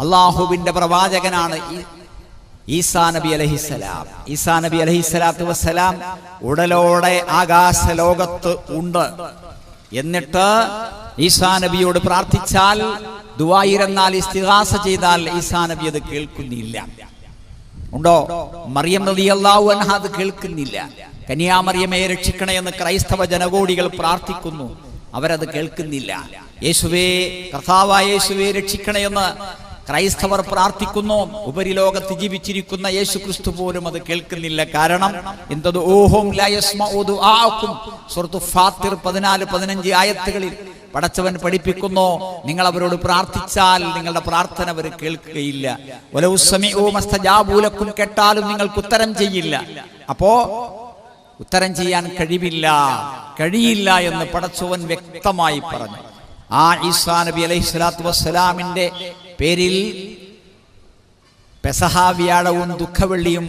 അള്ളാഹുവിന്റെ പ്രവാചകനാണ് ഈസാ നബി അലഹിസലാം ഈസാ നബി അലഹിസ്സലാത്തു വസ്സലാം ഉടലോടെ ആകാശ ലോകത്ത് ഉണ്ട്. എന്നിട്ട് ഈസാ നബിയോട് പ്രാർത്ഥിച്ചാൽ ദുവായിരന്നാൽ ഇസ്തിഹാസ ചെയ്താൽ ഈസാ നബി അത് കേൾക്കുന്നില്ല. ഉണ്ടോ? മറിയം നദി അള്ളാഹു അൻഹ അത് കേൾക്കുന്നില്ല. കന്യാമറിയമേ രക്ഷിക്കണേ എന്ന് ക്രൈസ്തവ ജനകോടികൾ പ്രാർത്ഥിക്കുന്നു. അവരത് കേൾക്കുന്നില്ല. യേശുവേ കർത്താവായ യേശുവേ രക്ഷിക്കണേ എന്ന് ക്രൈസ്തവർ പ്രാർത്ഥിക്കുന്നു ഉപരിലോകത്ത് ജീവിച്ചിരിക്കുന്ന യേശു ക്രിസ്തു പോലും അത് കേൾക്കുന്നില്ല. കാരണം എന്തത് ഓഹോം സുഹൃത്തു ഫാത്തിർ പതിനാല് പതിനഞ്ച് ആയത്തുകളിൽ പടച്ചവൻ പഠിപ്പിക്കുന്നു നിങ്ങൾ അവരോട് പ്രാർത്ഥിച്ചാൽ നിങ്ങളുടെ പ്രാർത്ഥന അവർ കേൾക്കുകയില്ല. ഒലവുസമിഊമസ്തജാബൂലക്കും കേട്ടാലും നിങ്ങൾക്ക് ഉത്തരം ചെയ്യില്ല. അപ്പോ ഉത്തരം ചെയ്യാൻ കഴിവില്ല. കഴിയില്ല എന്ന് പടച്ചവൻ വ്യക്തമായി പറഞ്ഞു. ആ ഈസാ നബി അലൈഹി സ്വലാത്തു വസ്സലാമിന്റെ പേരിൽ പെസഹാവ്യാഴവും ദുഃഖവെള്ളിയും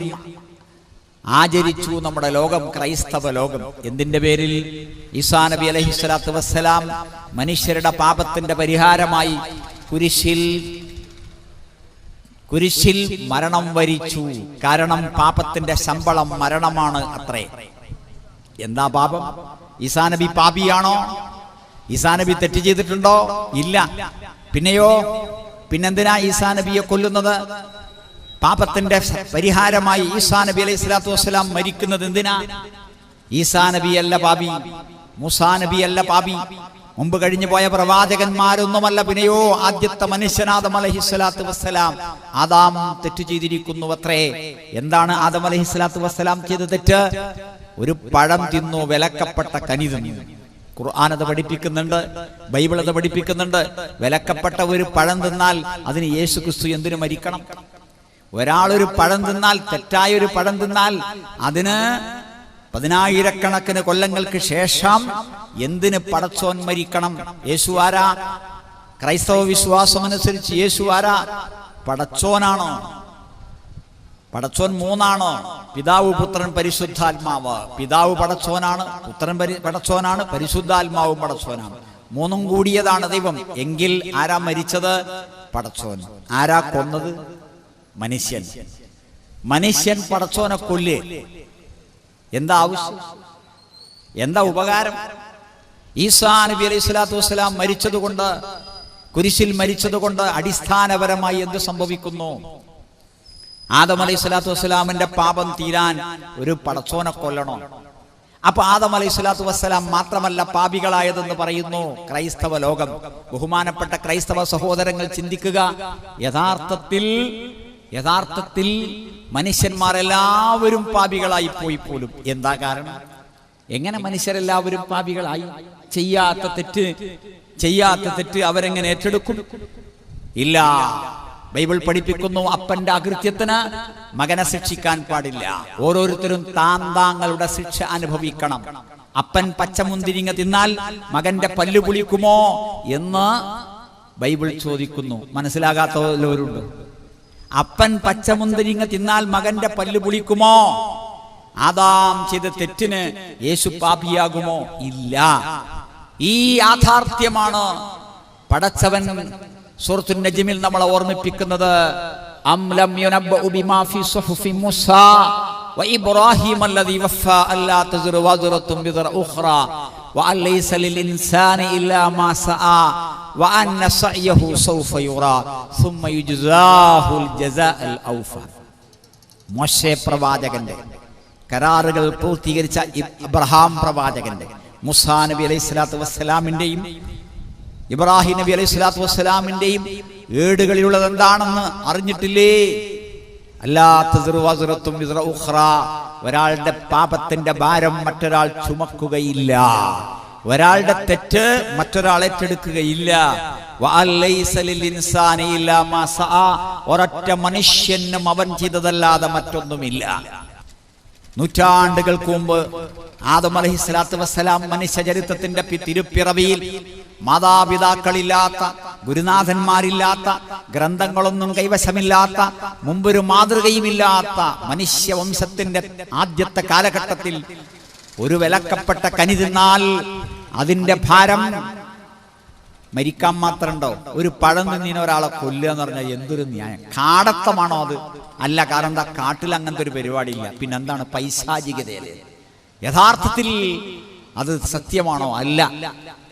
ആചരിച്ചു നമ്മുടെ ലോകം ക്രൈസ്തവ ലോകം. എന്തിന്റെ പേരിൽ? ഈസാ നബി അലഹി സ്വലാത്തു വസ്സലാം മനുഷ്യരുടെ പാപത്തിന്റെ പരിഹാരമായി കുരിശിൽ കുരിശിൽ മരണം വരിച്ചു. കാരണം പാപത്തിന്റെ ശമ്പളം മരണമാണ് അത്രേ. എന്താ പാപം? ഈസാ നബി പാപിയാണോ? ഈസാ നബി തെറ്റ് ചെയ്തിട്ടുണ്ടോ? ഇല്ല. പിന്നെയോ? പിന്നെന്തിനാ ഈസാ നബിയെ കൊല്ലുന്നത്? പാപത്തിന്റെ പരിഹാരമായി ഈസാ നബി അലൈഹി സ്വലാത്തു വസ്സലാം മരിക്കുന്നത് എന്തിനാ? ഈസാ നബി അല്ല പാപി മുസാ നബി അല്ല പാപി. മുമ്പ് കഴിഞ്ഞു പോയ പ്രവാചകന്മാരൊന്നുമല്ല പിന്നെയോ ആദ്യത്തെ മനുഷ്യനാദം അലഹി സ്വലാത്തു വസ്സലാം. ആദാം തെറ്റ് ചെയ്തിരിക്കുന്നു അത്രേ എന്താണ് ആദം അലഹി സ്വലാത്തു വസ്സലാം ചെയ്ത തെറ്റ്? ഒരു പഴം തിന്നു വിലക്കപ്പെട്ട കനി തിന്നു. ഖുർആൻ അത് പഠിപ്പിക്കുന്നുണ്ട് ബൈബിൾ അത് പഠിപ്പിക്കുന്നുണ്ട്. വിലക്കപ്പെട്ട ഒരു പഴം തിന്നാൽ അതിന് യേശു ക്രിസ്തു എന്തിനു മരിക്കണം? ഒരാളൊരു പഴം തിന്നാൽ തെറ്റായ ഒരു പഴം തിന്നാൽ അതിന് പതിനായിരക്കണക്കിന് കൊല്ലങ്ങൾക്ക് ശേഷം എന്തിന് പടച്ചോൻ മരിക്കണം? യേശു ആരാ? ക്രൈസ്തവ വിശ്വാസം അനുസരിച്ച് യേശു ആരാ? പടച്ചോനാണോ? പടച്ചോൻ മൂന്നാണ്? പിതാവ് പുത്രൻ പരിശുദ്ധാത്മാവ്. പിതാവ് പടച്ചോനാണ് പുത്രൻ പരി പടച്ചോനാണ് പരിശുദ്ധാത്മാവും പടച്ചോനാണ്. മൂന്നും കൂടിയതാണ് ദൈവം. എങ്കിൽ ആരാ മരിച്ചത്? പടച്ചോൻ. ആരാ കൊന്നത്? മനുഷ്യൻ. മനുഷ്യൻ പടച്ചോനെ കൊല്ലേ. എന്താ ആവശ്യം? എന്താ ഉപകാരം? ഈസാ നബി അലൈഹി സ്വലാത്തു വസ്സലാം മരിച്ചതുകൊണ്ട് കുരിശിൽ മരിച്ചതുകൊണ്ട് അടിസ്ഥാനപരമായി എന്ത് സംഭവിക്കുന്നു? ആദം അലൈഹി സ്വലാത്തു വസ്സലാമിന്റെ പാപം തീരാൻ ഒരു പടച്ചോനെ കൊല്ലണോ. അപ്പൊ ആദം അലൈഹി സ്വലാത്തു വസ്സലാം മാത്രമല്ല പാപികളായതെന്ന് പറയുന്നു ക്രൈസ്തവ ലോകം. ബഹുമാനപ്പെട്ട ക്രൈസ്തവ സഹോദരങ്ങൾ ചിന്തിക്കുക യഥാർത്ഥത്തിൽ യഥാർത്ഥത്തിൽ മനുഷ്യന്മാരെല്ലാവരും പാപികളായി പോയി പോലും. എന്താ കാരണം? എങ്ങനെ മനുഷ്യരെല്ലാവരും പാപികളായി? ചെയ്യാത്ത തെറ്റ് ചെയ്യാത്ത തെറ്റ് അവരെങ്ങനെ ഏറ്റെടുക്കും? ഇല്ല. ബൈബിൾ പഠിപ്പിക്കുന്നു അപ്പന്റെ അകൃത്യത്തിന് മകനെ ശിക്ഷിക്കാൻ പാടില്ല. ഓരോരുത്തരും താൻ താങ്കളുടെ ശിക്ഷ അനുഭവിക്കണം. അപ്പൻ പച്ചമുന്തിരിങ്ങ തിന്നാൽ മകന്റെ പല്ലു പുളിക്കുമോ എന്ന് ബൈബിൾ ചോദിക്കുന്നു. മനസ്സിലാകാത്തവരുണ്ട്. അപ്പൻ പച്ചമുന്തിരിങ്ങ തിന്നാൽ മകന്റെ പല്ലു പുളിക്കുമോ? ആദാം ചെയ്ത തെറ്റിന് യേശു പാപിയാകുമോ? ഇല്ല. ഈ യാഥാർത്ഥ്യമാണ് പടച്ചവൻ സൂറത്തുൻ നജ്മിൽ നമ്മളെ ഓർമ്മിപ്പിക്കുന്നത് അം ലം യുനബ്ബഉ ബിമാ ഫി സുഹുഫി മൂസാ وإبراهيم الذي وفى ألا تزر وازرة وزر أخرى وأن ليس للإنسان إلا ما سعى وأن سعيه سوف يرى ثم يجزاه الجزاء الأوفى മോശെ പ്രവാചകന്റെ കരാറുകൾ പൂർത്തീകരിച്ച ഇബ്രഹാം പ്രവാചകന്റെ മുസാ നബി അലൈഹി സ്വലാത്തു വസ്സലാമിന്റെയും ഇബ്രാഹിം നബി അലൈഹി സ്വലാത്തു വസ്സലാമിന്റെയും ഏടുകളിലുള്ളത് എന്താണെന്ന് അറിഞ്ഞിട്ടില്ലേ? അല്ലാത്തും ഒരാളുടെ പാപത്തിന്റെ ഭാരം മറ്റൊരാൾ ചുമക്കുകയില്ല. ഒരാളുടെ തെറ്റ് മറ്റൊരാൾ ഏറ്റെടുക്കുകയില്ല. ഒരൊറ്റ മനുഷ്യനും അവൻ ചെയ്തതല്ലാതെ മറ്റൊന്നുമില്ല. നൂറ്റാണ്ടുകൾക്ക് മുമ്പ് ആദം അലഹി സ്വലാത്തു വസ്സലാം മനുഷ്യ ചരിത്രത്തിന്റെ തിരുപ്പിറവിയിൽ മാതാപിതാക്കളില്ലാത്ത ഗുരുനാഥന്മാരില്ലാത്ത ഗ്രന്ഥങ്ങളൊന്നും കൈവശമില്ലാത്ത മുമ്പൊരു മാതൃകയുമില്ലാത്ത മനുഷ്യവംശത്തിന്റെ ആദ്യത്തെ കാലഘട്ടത്തിൽ ഒരു വിലക്കപ്പെട്ട കനി തിന്നാൽ അതിന്റെ ഭാരം മരിക്കാൻ മാത്രം ഉണ്ടോ ഒരു പഴം നിന്നിന് ഒരാളെ കൊല്ലുക എന്ന് പറഞ്ഞാൽ എന്തൊരു ന്യായം. കാടത്തമാണോ അത്? അല്ല കാരണം എന്താ? കാട്ടിൽ അങ്ങനത്തെ ഒരു പരിപാടിയില്ല. പിന്നെന്താണ്? പൈശാചികതയല്ലേ യഥാർത്ഥത്തിൽ അത് സത്യമാണോ? അല്ല.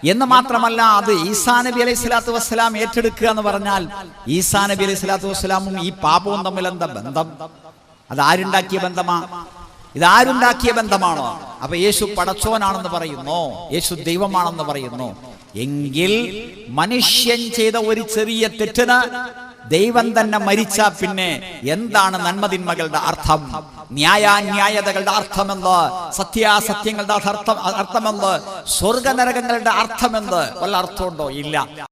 എന്ന് മാത്രമല്ല അത് ഈസാ നബി അലൈഹി സ്വലാത്തു വസ്സലാം ഏറ്റെടുക്കുക എന്ന് പറഞ്ഞാൽ ഈസാ നബി അലൈഹി സ്വലാത്തു വസ്സലാമും ഈ പാപവും തമ്മിൽ എന്താ ബന്ധം? അത് ആരുണ്ടാക്കിയ ബന്ധമാ? ഇതാരുണ്ടാക്കിയ ബന്ധമാണോ? അപ്പൊ യേശു പടച്ചോനാണെന്ന് പറയുന്നു. യേശു ദൈവമാണെന്ന് പറയുന്നു. എങ്കിൽ മനുഷ്യൻ ചെയ്ത ഒരു ചെറിയ തെറ്റിന് ദൈവം തന്നെ മരിച്ച പിന്നെ എന്താണ് നന്മതിന്മകളുടെ അർത്ഥം? ന്യായാന്യായതകളുടെ അർത്ഥമെന്ത്? സത്യാസത്യങ്ങളുടെ അർത്ഥം അർത്ഥമെന്ത്? സ്വർഗനരകങ്ങളുടെ അർത്ഥമെന്ത്? വല്ല അർത്ഥമുണ്ടോ? ഇല്ല.